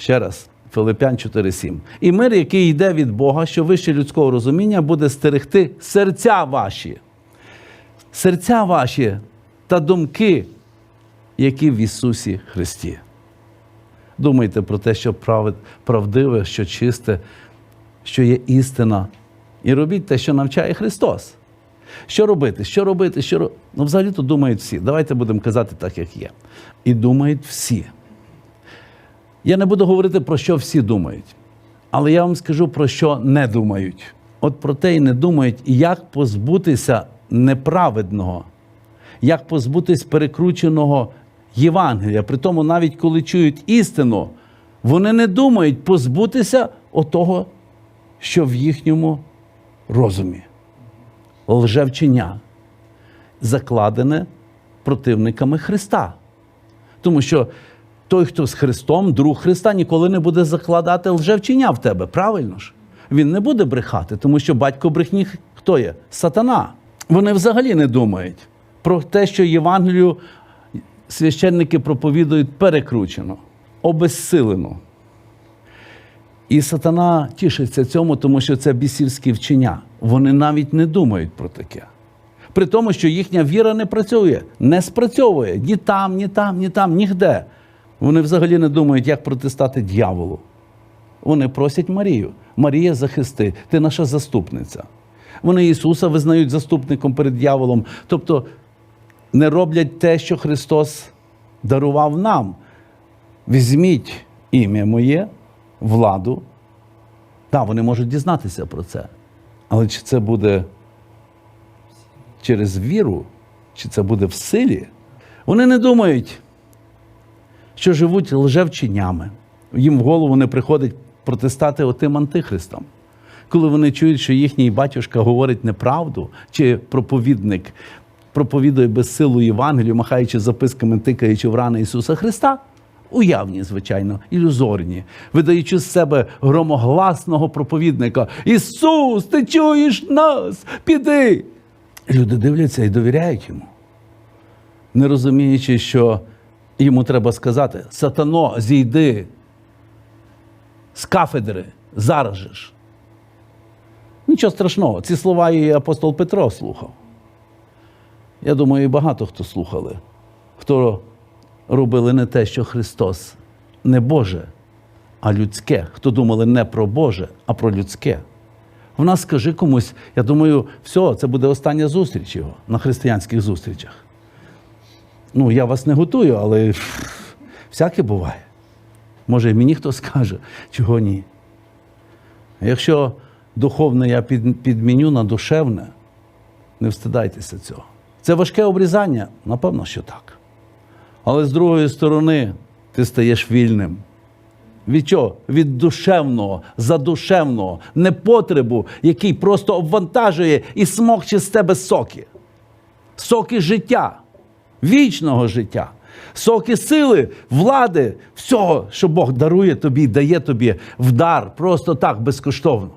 Ще раз, Филипян 4.7. І мир, який йде від Бога, що вище людського розуміння, буде стерегти серця ваші. Серця ваші та думки, які в Ісусі Христі. Думайте про те, що правдиве, що чисте, що є істина. І робіть те, що навчає Христос. Що робити? Що робити? Що. Ну, взагалі-то думають всі. Давайте будемо казати так, як є. І думають всі. Я не буду говорити про що всі думають, але я вам скажу про що не думають. От про те і не думають, як позбутися неправедного, як позбутись перекрученого Євангелія. При тому, навіть коли чують істину, вони не думають позбутися отого, що в їхньому розумі. Лжевчення, закладене противниками Христа. Тому що той, хто з Христом, друг Христа, ніколи не буде закладати лжевчення в тебе, правильно ж? Він не буде брехати, тому що батько брехні хто є? Сатана. Вони взагалі не думають про те, що Євангелію священники проповідують перекручено, обезсилено. І сатана тішиться цьому, тому що це бісівські вчення. Вони навіть не думають про таке. При тому, що їхня віра не працює, не спрацьовує ні там, ні там, ні там, нігде. Вони взагалі не думають, як протистати дьяволу. Вони просять Марію. Марія, захисти, ти наша заступниця. Вони Ісуса визнають заступником перед дьяволом. Тобто не роблять те, що Христос дарував нам. Візьміть ім'я моє, владу. Так, вони можуть дізнатися про це. Але чи це буде через віру, чи це буде в силі? Вони не думають, що живуть лжевченнями. Їм в голову не приходить протистати отим антихристам. Коли вони чують, що їхній батюшка говорить неправду, чи проповідник проповідує безсилу Євангелію, махаючи записками, тикаючи в рани Ісуса Христа, уявні, звичайно, ілюзорні, видаючи з себе громогласного проповідника: Ісус, ти чуєш нас? Піди! Люди дивляться і довіряють йому, не розуміючи, що йому треба сказати: Сатано, зійди з кафедри, зараз ж. Нічого страшного, ці слова і апостол Петро слухав. Я думаю, і багато хто слухали, хто робили не те, що Христос, не Боже, а людське, хто думали не про Боже, а про людське. В нас скажи комусь, я думаю, все, це буде остання зустріч його на християнських зустрічах. Ну, я вас не готую, але всяке буває. Може, мені хто скаже, чого ні. Якщо духовне я під, підміню на душевне, не встидайтеся цього. Це важке обрізання? Напевно, що так. Але з другої сторони, ти стаєш вільним. Від чого? Від душевного, задушевного, непотребу, який просто обвантажує і смокче з тебе соки. Соки життя, вічного життя, соки сили, влади, всього, що Бог дарує тобі, дає тобі в дар, просто так, безкоштовно.